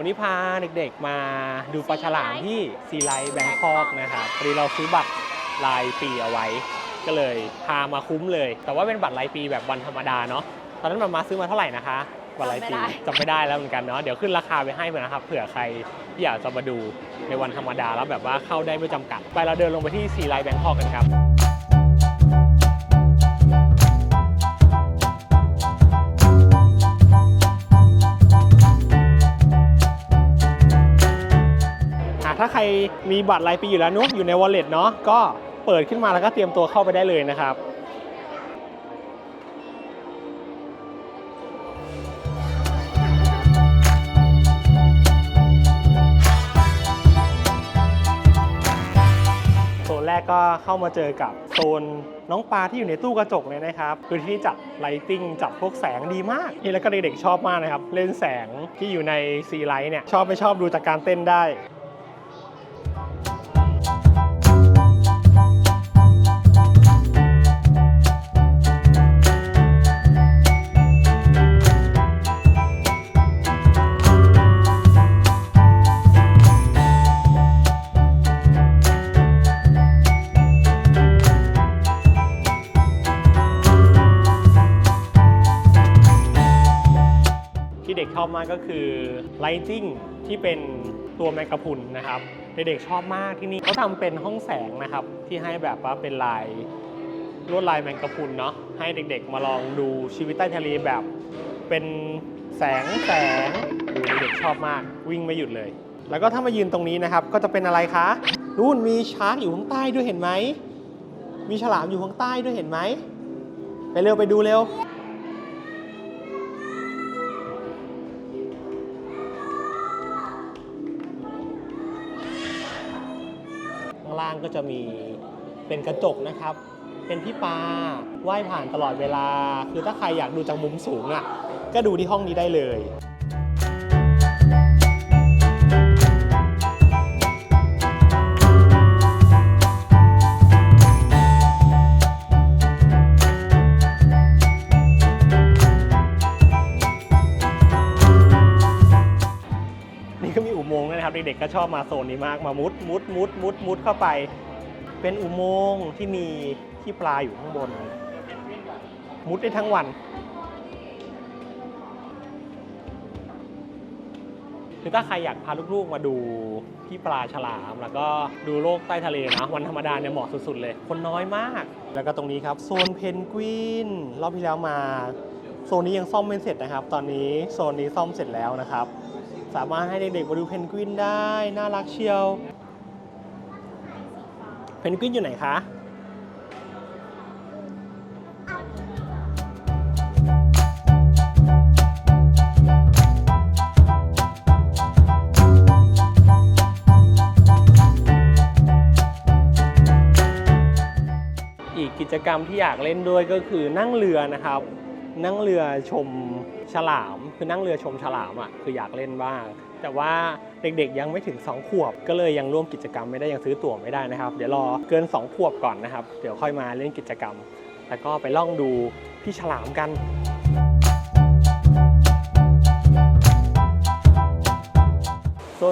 วันนี้พาเด็กๆมาดูปลาฉลามที่ซีไลท์แบงคอกนะครับพอดีเราซื้อบัตรรายปีเอาไว้ ก็เลยพามาคุ้มเลย แต่ว่าเป็นบัตรรายปีแบบวันธรรมดาเนาะ ตอนนั้นมามาซื้อมาเท่าไหร่นะคะ บัตรรายปีจำไม่ได้แล้วเหมือนกันเนาะ เดี๋ยวขึ้นราคาไปให้เพื่อนนะครับ เผื่อใครที่อยากจะมาดูในวันธรรมดาแล้วแบบว่าเข้าได้ไม่จำกัด ไปเราเดินลงไปที่ซีไลท์แบงคอกกันครับ รมีบัตรรายปีอยู่แล้วเนุ๊อยู่ใน wallet เนาะก็เปิดขึ้นมาแล้วก็เตรียมตัวเข้าไปได้เลยนะครับโซนแรกก็เข้ามาเจอกับโซนน้องปลาที่อยู่ในตู้กระจกเลยนะครับ คือที่จัดไลติ้งจัดพวกแสงดีมาก นี่แล้วก็เด็กๆชอบมากนะครับ เล่นแสงที่อยู่ในซีไลท์เนี่ย ชอบไม่ชอบดูจากการเต้นได้ อบมากก็คือไลติ้งที่เป็นตัวแมงกะพุนนะครับเด็กๆชอบมากที่นี่เขาทำเป็นห้องแสงนะครับ ที่ให้แบบว่าเป็นลายลวดลายแมงกะพุนเนาะให้เด็กๆ มาลองดูชีวิตใต้ทะเลแบบ เป็นแสงแสงดูเด็กๆชอบมากวิ่งไม่หยุดเลย แล้วก็ถ้ามายืนตรงนี้นะครับ ก็จะเป็นอะไรคะนู่นมีชาร์กอยู่ข้างใต้ด้วยเห็นไหมมีฉลามอยู่ข้างใต้ด้วยเห็นไหมไปเร็วไปดูเร็ว ก็จะมีเป็นกระจกนะครับ เป็นพี่ปลาว่ายผ่านตลอดเวลา คือถ้าใครอยากดูจากมุมสูงอะ ก็ดูที่ห้องนี้ได้เลย เด็กๆก็ชอบมาโซนนี้มากมามุดมุดมุดมุดมุดเข้าไป เป็นอุโมงค์ที่มีที่ปลาอยู่ข้างบน มุดได้ทั้งวันคือถ้าใครอยากพาลูกๆมาดูพี่ปลาฉลาม แล้วก็ดูโลกใต้ทะเลนะวันธรรมดาเนี่ยเหมาะสุดๆเลย คนน้อยมาก แล้วก็ตรงนี้ครับ โซนเพนกวินรอบที่แล้วมา โซนนี้ยังซ่อมไม่เสร็จนะครับ ตอนนี้โซนนี้ซ่อมเสร็จแล้วนะครับ สามารถให้เด็กๆมาดูเพนกวินได้ น่ารักเชียว เพนกวินอยู่ไหนคะอีกกิจกรรมที่อยากเล่นด้วยก็คือนั่งเรือนะครับ นั่งเรือชมฉลาม คือนั่งเรือชมฉลามอะคืออยากเล่นบ้าง แต่ว่าเด็กๆยังไม่ถึง 2 ขวบ ก็เลยยังร่วมกิจกรรมไม่ได้ยังซื้อตั๋วไม่ได้นะครับ เดี๋ยวรอเกิน 2 ขวบก่อนนะครับ เดี๋ยวค่อยมาเล่นกิจกรรม แล้วก็ไปล่องดูพี่ฉลามกัน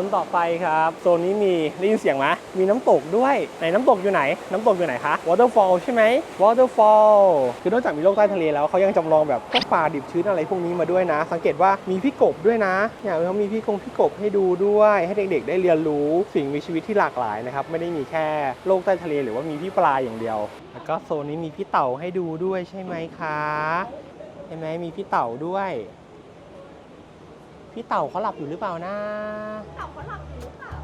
นต่อไปครับโซนนี้มีได้ยินเสียงไหมมีน้ำตกด้วยไหนน้ำตกอยู่ไหน น้ำตกอยู่ไหนคะ waterfall ใช่ไหม waterfall คือนอกจากมีโลกใต้ทะเลแล้วเขายังจำลองแบบพวกป่าดิบชื้นอะไรพวกนี้มาด้วยนะ สังเกตว่ามีพี่กบด้วยนะเนี่ยเขามีพี่กงพี่กบให้ดูด้วย ให้เด็กๆ ได้เรียนรู้สิ่งมีชีวิตที่หลากหลายนะครับไม่ได้มีแค่โลกใต้ทะเลหรือว่ามีพี่ปลาอย่างเดียว แล้วก็โซนนี้มีพี่เต่าให้ดูด้วยใช่ไหมคะเห็นไหมมีพี่เต่าด้วย พี่เต่าเขาหลับอยู่หรือเปล่านะ เต่าเขาหลับอยู่หรือเปล่า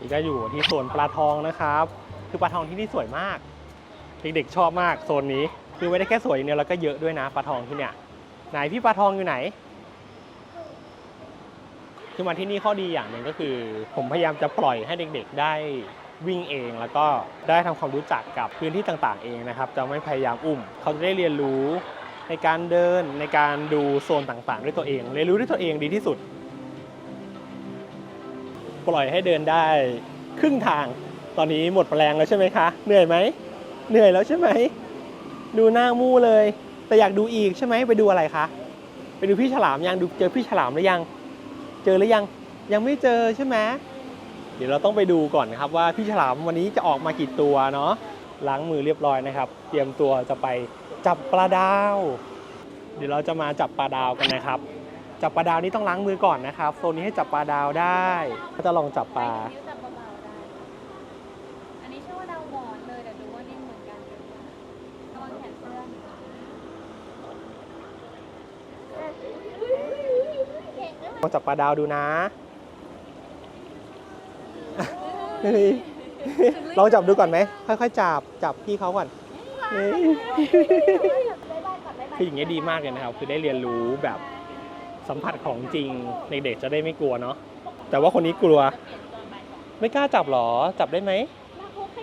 นี่ก็อยู่ที่โซนปลาทองนะครับ คือปลาทองที่นี่สวยมาก เด็กๆชอบมากโซนนี้ คือไม่ได้แค่สวยอย่างเดียวแล้วก็เยอะด้วยนะปลาทองที่เนี่ย ไหนพี่ปลาทองอยู่ไหน คือมาที่นี่ข้อดีอย่างหนึ่งก็คือ ผมพยายามจะปล่อยให้เด็กๆได้วิ่งเองแล้วก็ได้ทำความรู้จักกับพื้นที่ต่างๆเองนะครับ จะไม่พยายามอุ้ม เขาจะได้เรียนรู้ในการเดินในการดูโซนต่างๆ ด้วยตัวเอง เรียนรู้ด้วยตัวเองดีที่สุด ปล่อยให้เดินได้ครึ่งทาง ตอนนี้หมดแรงแล้วใช่ไหมคะ เหนื่อยไหม เหนื่อยแล้วใช่ไหม ดูหน้ามู่เลย แต่อยากดูอีกใช่ไหมไปดูอะไรคะ ไปดูพี่ฉลามยัง ดูเจอพี่ฉลามหรือยัง เจอหรือยังยังไม่เจอใช่ไหมเดี๋ยวเราต้องไปดูก่อนนะครับว่าพี่ฉลามวันนี้จะออกมากี่ตัวเนาะล้างมือเรียบร้อยนะครับ เตรียมตัวจะไปจับปลาดาว เดี๋ยวเราจะมาจับปลาดาวกันนะครับ จับปลาดาวนี่ต้องล้างมือก่อนนะครับโซนนี้ให้จับปลาดาวได้ก็จะลองจับปลา นิ้วจับเบาๆได้ อันนี้ชื่อว่าดาวหมอนเลยแต่ดูว่านิ่มเหมือนกันระวังแขนเสื้อนเก่งด้วย ลองจับปลาดาวดูนะเฮ้ยลองจับดูก่อนไหม ค่อยๆ จับ จับพี่เขาก่อนเฮ้ยคืออย่างเงี้ยดีมากเลยนะครับ คือได้เรียนรู้แบบสัมผัสของจริงเด็กๆจะได้ไม่กลัวเนาะ แต่ว่าคนนี้กลัว ไม่กล้าจับหรอ จับได้ไหม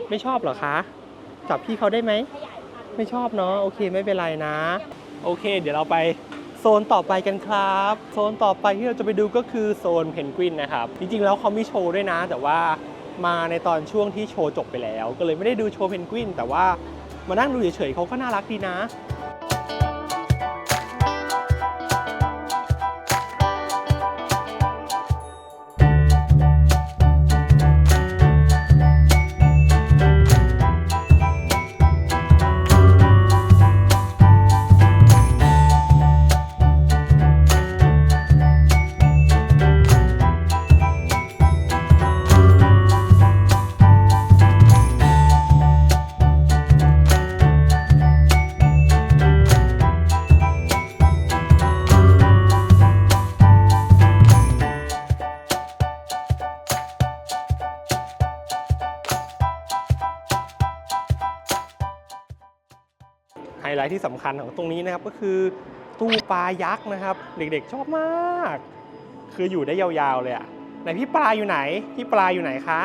ไม่ชอบเหรอคะ จับพี่เขาได้ไหม ไม่ชอบเนาะ โอเคไม่เป็นไรนะ โอเค เดี๋ยวเราไป โซนต่อไปกันครับ โซนต่อไปที่เราจะไปดูก็คือโซนเพนกวินนะครับ จริงๆ แล้วเขามีโชว์ด้วยนะ แต่ว่ามาในตอนช่วงที่โชว์จบไปแล้ว ก็เลยไม่ได้ดูโชว์เพนกวินแต่ว่ามานั่งดูเฉยๆเขาก็น่ารักดีนะ ไลท์ที่สำคัญของตรงนี้นะครับก็คือตู้ปลายักษ์นะครับ เด็กๆชอบมาก คืออยู่ได้ยาวๆเลยอะไหนพี่ปลาอยู่ไหนพี่ปลาอยู่ไหนคะ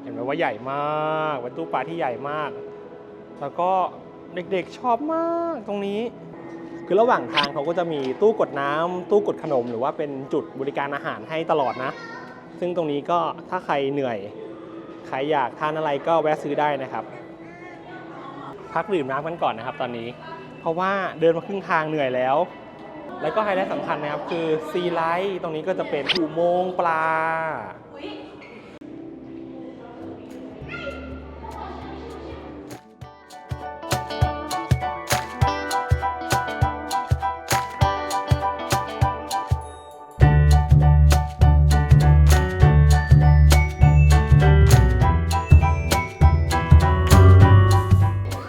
เห็นไหมว่าใหญ่มากเป็นตู้ปลาที่ใหญ่มาก แล้วก็เด็กๆชอบมากตรงนี้คือระหว่างทางเขาก็จะมีตู้กดน้ำตู้กดขนม หรือว่าเป็นจุดบริการอาหารให้ตลอดนะ ซึ่งตรงนี้ก็ถ้าใครเหนื่อย ใครอยากทานอะไรก็แวะซื้อได้นะครับ พักดื่มน้ำกันก่อนนะครับตอนนี้ เพราะว่าเดินมาครึ่งทางเหนื่อยแล้ว แล้วก็ไฮไลท์สำคัญนะครับคือซีไลท์ตรงนี้ก็จะเป็นอุโมงค์ปลา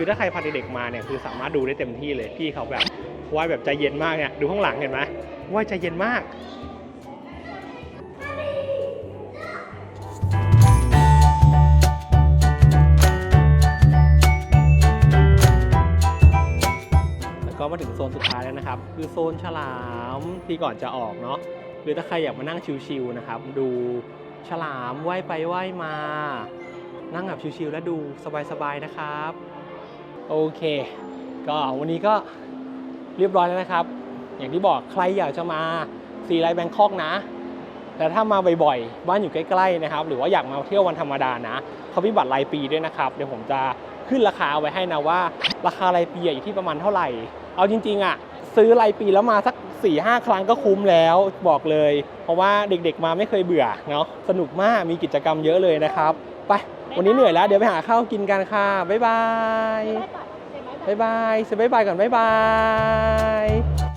ถ้าใครพาเด็กๆมาเนี่ยคือสามารถดูได้เต็มที่เลยพี่เขาแบบว่ายแบบใจเย็นมากเนี่ยดูข้างหลังเห็นไหมว่ายใจเย็นมากแล้วก็มาถึงโซนสุดท้ายแล้วนะครับ คือโซนฉลามที่ก่อนจะออกเนาะหรือถ้าใครอยากมานั่งชิลๆนะครับ ดูฉลามว่ายไปว่ายมา นั่งแบบชิลๆและดูสบายๆนะครับ โอเค ก็วันนี้ก็เรียบร้อยแล้วนะครับ อย่างที่บอกใครอยากจะมาซีไลท์แบงคอกนะแต่ถ้ามาบ่อยๆ บ้านอยู่ใกล้ๆนะครับ หรือว่าอยากมาเที่ยววันธรรมดานะเขามีบัตรรายปีด้วยนะครับ เดี๋ยวผมจะขึ้นราคาเอาไว้ให้นะว่า ราคารายปีอะอยู่ที่ประมาณเท่าไหร่ เอาจริงๆอะซื้อรายปีแล้วมาสัก4ี่ห้าครั้งก็คุ้มแล้วบอกเลย เพราะว่าเด็กๆมาไม่เคยเบื่อเนาะสนุกมากมีกิจกรรมเยอะเลยนะครับ ไป วันนี้เหนื่อยแล้ว เดี๋ยวไปหาข้าวกินกันค่ะ บ๊ายบาย บ๊ายบายเซบ๊ายบายก่อนบ๊ายบาย